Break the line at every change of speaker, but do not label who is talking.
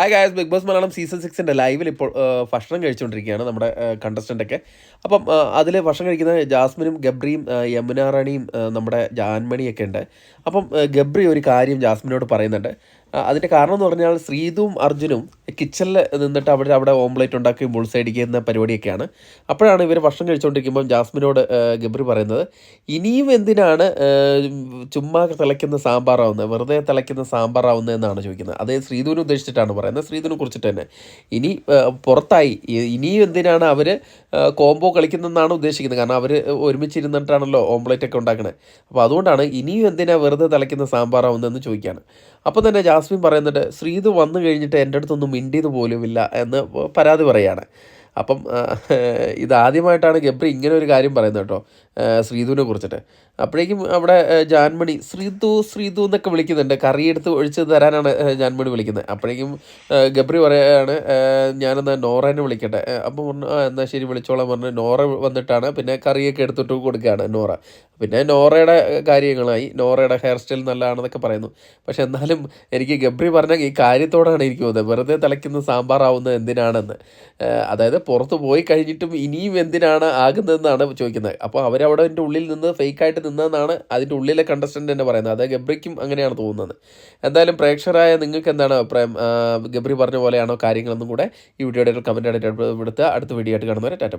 Hi guys big boss Malayalam season സിക്സിന്റെ ലൈവിൽ ഇപ്പോൾ ഭക്ഷണം കഴിച്ചുകൊണ്ടിരിക്കുകയാണ് നമ്മുടെ കണ്ടസ്റ്റന്റൊക്കെ അപ്പം അതിൽ ഭക്ഷണം കഴിക്കുന്ന ജാസ്മിനും ഗബ്രിയും യമുന റാണിയും നമ്മുടെ ജാൻമണിയൊക്കെ ഉണ്ട്. അപ്പം ഗബ്രി ഒരു കാര്യം ജാസ്മിനോട് പറയുന്നുണ്ട്. അതിന്റെ കാരണം എന്ന് പറഞ്ഞാൽ ശ്രീതും അർജുനും കിച്ചണിൽ നിന്നിട്ട് അവിടെ അവിടെ ഓംലേറ്റ് ഉണ്ടാക്കി മുൾസൈഡിക്കുന്ന പരിപാടിയൊക്കെയാണ്. അപ്പോഴാണ് ഇവർ ഭക്ഷണം കഴിച്ചുകൊണ്ടിരിക്കുമ്പോൾ ജാസ്മിനോട് ഗബ്രി പറയുന്നത് ഇനിയും എന്തിനാണ് ചുമ്മാ തിളയ്ക്കുന്ന സാമ്പാറാവുന്നത് വെറുതെ തിളയ്ക്കുന്ന സാമ്പാറാവുന്നത് എന്നാണ് ചോദിക്കുന്നത്. അതേ ശ്രീധുവിനെ ഉദ്ദേശിച്ചിട്ടാണ് പറയുന്നത്. ശ്രീധുവിനെ കുറിച്ചിട്ട് തന്നെ ഇനി പുറത്തായി ഇനിയും എന്തിനാണ് അവർ കോംബോ കളിക്കുന്നതെന്നാണ് ഉദ്ദേശിക്കുന്നത്. കാരണം അവർ ഒരുമിച്ചിരുന്നിട്ടാണല്ലോ ഓംലേറ്റ് ഒക്കെ ഉണ്ടാക്കുന്നത് അപ്പോൾ അതുകൊണ്ടാണ് ഇനിയും എന്തിനാണ് വെറുതെ തിളയ്ക്കുന്ന സാമ്പാറാവുന്നതെന്ന് ചോദിക്കുകയാണ് അപ്പോൾ തന്നെ ജാസ്മിൻ പറയുന്നുണ്ട് ശ്രീത് വന്നു കഴിഞ്ഞിട്ട് എന്റെ അടുത്തൊന്നും മിണ്ടിയത് പോലുമില്ല എന്ന് പരാതി പറയുകയാണ് അപ്പം ഇതാദ്യമായിട്ടാണ് ഗബ്രി ഇങ്ങനെ ഒരു കാര്യം പറയുന്നത് കേട്ടോ. ശ്രീധുവിനെ കുറിച്ചിട്ട്. അപ്പോഴേക്കും അവിടെ ജാൻമണി ശ്രീധു ശ്രീധു എന്നൊക്കെ വിളിക്കുന്നുണ്ട്. കറി എടുത്ത് ഒഴിച്ച് തരാനാണ് ജാൻമണി വിളിക്കുന്നത്. അപ്പോഴേക്കും ഗബ്രി പറയാണ് ഞാനെന്നാ നോറേനെ വിളിക്കട്ടെ. അപ്പോൾ അപ്പം പറഞ്ഞു എന്നാൽ ശരി വിളിച്ചോളാം. പറഞ്ഞു നോറ വന്നിട്ടാണ് പിന്നെ കറിയൊക്കെ എടുത്തിട്ട് കൊടുക്കുകയാണ് നോറ. പിന്നെ നോറയുടെ കാര്യങ്ങളായി. നോറയുടെ ഹെയർ സ്റ്റൈൽ നല്ലതാണെന്നൊക്കെ പറയുന്നു. പക്ഷെ എന്നാലും എനിക്ക് ഗബ്രി പറഞ്ഞ ഈ കാര്യത്തോടാണ് എനിക്ക് തോന്നുന്നത്. വെറുതെ തിളയ്ക്കുന്ന സാമ്പാറാവുന്നത് എന്തിനാണെന്ന്. അതായത് പുറത്ത് പോയി കഴിഞ്ഞിട്ടും ഇനിയും എന്തിനാണ് ആകുന്നതെന്നാണ് ചോദിക്കുന്നത്. അപ്പോൾ അവരവിടെ എന്റെ ഉള്ളിൽ നിന്ന് ഫേക്കായിട്ട് നിന്നതെന്നാണ് അതിന്റെ ഉള്ളിലെ കണ്ടസ്റ്റന്റ് തന്നെ പറയുന്നത്. അത് ഗബ്രിക്കും അങ്ങനെയാണ് തോന്നുന്നത്. എന്തായാലും പ്രേക്ഷകരായ നിങ്ങൾക്ക് എന്താണ് അഭിപ്രായം? ഗബ്രി പറഞ്ഞ പോലെയാണോ കാര്യങ്ങളെന്നും കൂടെ ഈ വീഡിയോയുടെ കമന്റ് ആയിട്ട് അടുത്ത വീഡിയോ ആയിട്ട് കാണുന്നവരെ ടാറ്റ